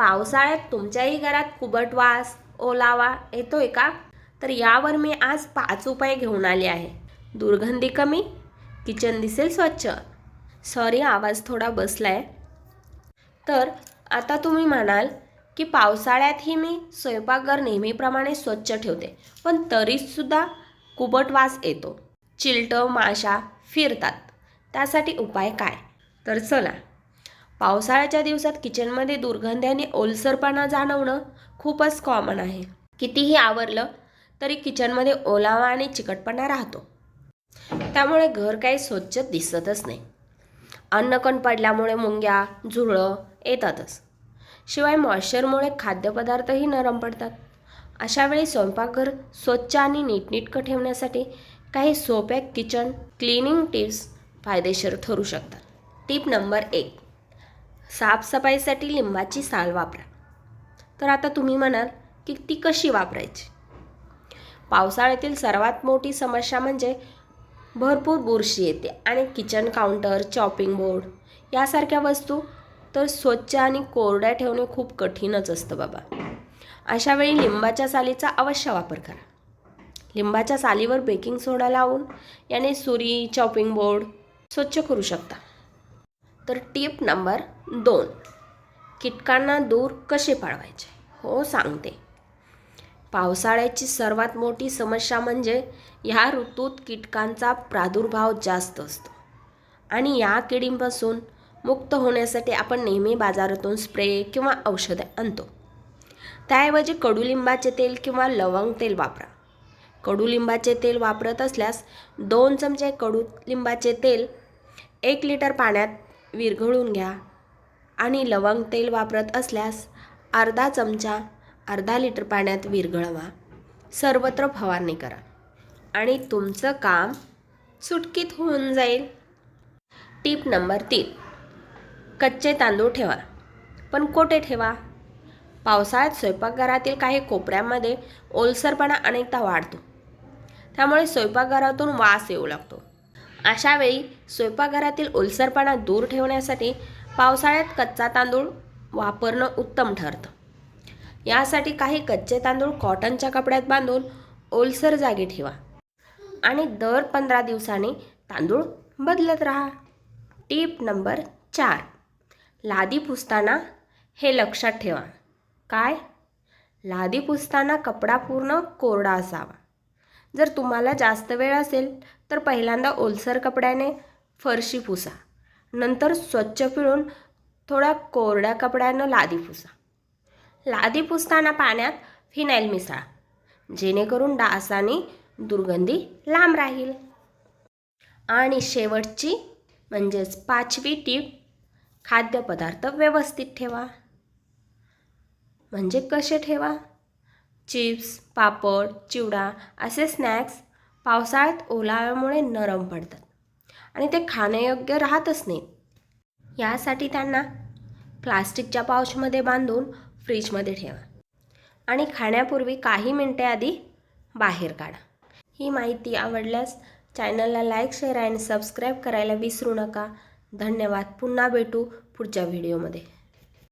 पावसाळ्यात तुमच्याही घरात कुबट वास ओलावा येतोय का? तर यावर मी आज पाच उपाय घेऊन आले आहे. दुर्गंधी कमी किचन दिसेल स्वच्छ. सॉरी आवाज थोडा बसलाय. तर आता तुम्ही म्हणाल की पावसाळ्यातही मी स्वयंपाकघर नेहमीप्रमाणे स्वच्छ ठेवते पण तरीसुद्धा कुबट वास येतो. चिलटं माशा फिरतात. त्यासाठी उपाय काय? तर चला पावसाळ्याच्या दिवसात किचनमध्ये दुर्गंधी आणि ओलसरपणा जाणवणं खूपच कॉमन आहे. कितीही आवरलं तरी किचनमध्ये ओलावा आणि चिकटपणा राहतो. त्यामुळे घर काही स्वच्छ दिसतच नाही. अन्नकण पडल्यामुळे मुंग्या झुरळं येतातच. शिवाय मॉइश्चरमुळे खाद्यपदार्थही नरम पडतात. अशा वेळी स्वयंपाकघर स्वच्छ आणि नीटनीटकं ठेवण्यासाठी काही सोप्या किचन क्लिनिंग टिप्स फायदेशीर ठरू शकतात. टीप नंबर एक. साफसफाईसाठी लिंबाची साल वापरा. तर आता तुम्ही म्हणाल की ती कशी वापरायची? पावसाळ्यातील सर्वात मोठी समस्या म्हणजे भरपूर बुरशी येते आणि किचन काउंटर चॉपिंग बोर्ड यासारख्या वस्तू तर स्वच्छ आणि कोरड्या ठेवणे खूप कठीणच असतं बाबा. अशा वेळी लिंबाच्या सालीचा अवश्य वापर करा. लिंबाच्या सालीवर बेकिंग सोडा लावून याने सुरी चॉपिंग बोर्ड स्वच्छ करू शकता. तर टिप नंबर दोन. कीटकांना दूर कसे पाळवायचे? हो सांगते. पावसाळ्याची सर्वात मोठी समस्या म्हणजे ह्या ऋतूत कीटकांचा प्रादुर्भाव जास्त असतो. आणि या किडींपासून मुक्त होण्यासाठी आपण नेहमी बाजारातून स्प्रे किंवा औषधे आणतो. त्याऐवजी कडुलिंबाचे तेल किंवा लवंग तेल वापरा. कडुलिंबाचे तेल वापरत असल्यास दोन चमचे कडुलिंबाचे तेल एक लिटर पाण्यात विरघळून घ्या. आणि लवंग तेल वापरत असल्यास अर्धा चमचा अर्धा लिटर पाण्यात विरघळवा. सर्वत्र फवारणी करा. आणि तुमचं काम सुटकीत होऊन जाईल. टीप नंबर तीन. कच्चे तांदूळ ठेवा. पण कोठे ठेवा? पावसाळ्यात स्वयंपाकघरातील काही कोपऱ्यांमध्ये ओलसरपणा अनेकदा वाढतो. त्यामुळे स्वयंपाकघरातून वास येऊ लागतो. अशावेळी स्वयंपाकघरातील ओलसरपणा दूर ठेवण्यासाठी पावसाळ्यात कच्चा तांदूळ वापरणं उत्तम ठरतं. यासाठी काही कच्चे तांदूळ कॉटनच्या कपड्यात बांधून ओलसर जागी ठेवा आणि दर पंधरा दिवसांनी तांदूळ बदलत राहा. टीप नंबर चार लादी पुसताना हे लक्षात ठेवा. काय? लादी पुसताना कपडा पूर्ण कोरडा असावा. जर तुम्हाला जास्त वेळ असेल तर पहिल्यांदा ओलसर कपड्याने फरशी पुसा. नंतर स्वच्छ पिळून थोड्या कोरड्या कपड्यानं लादी पुसा. लादी पुसताना पाण्यात फिनाईल मिसळा जेणेकरून डास आणि दुर्गंधी लांब राहील. आणि शेवटची म्हणजेच पाचवी टीप खाद्यपदार्थ व्यवस्थित ठेवा. म्हणजे कसे ठेवा? चिप्स पापड चिवडा असे स्नॅक्स पावसाळ्यात ओलाव्यामुळे नरम पडतात. आणि ते खाण्यायोग्य राहतच नाहीत यासाठी त्यांना प्लास्टिकच्या पाऊचमध्ये बांधून फ्रीजमध्ये ठेवा. आणि खाण्यापूर्वी काही मिनटे आधी बाहेर काढा. ही माहिती आवडल्यास चॅनलला लाईक शेअर आणि सबस्क्राईब करायला विसरू नका. धन्यवाद. पुन्हा भेटू पुढच्या व्हिडिओमध्ये.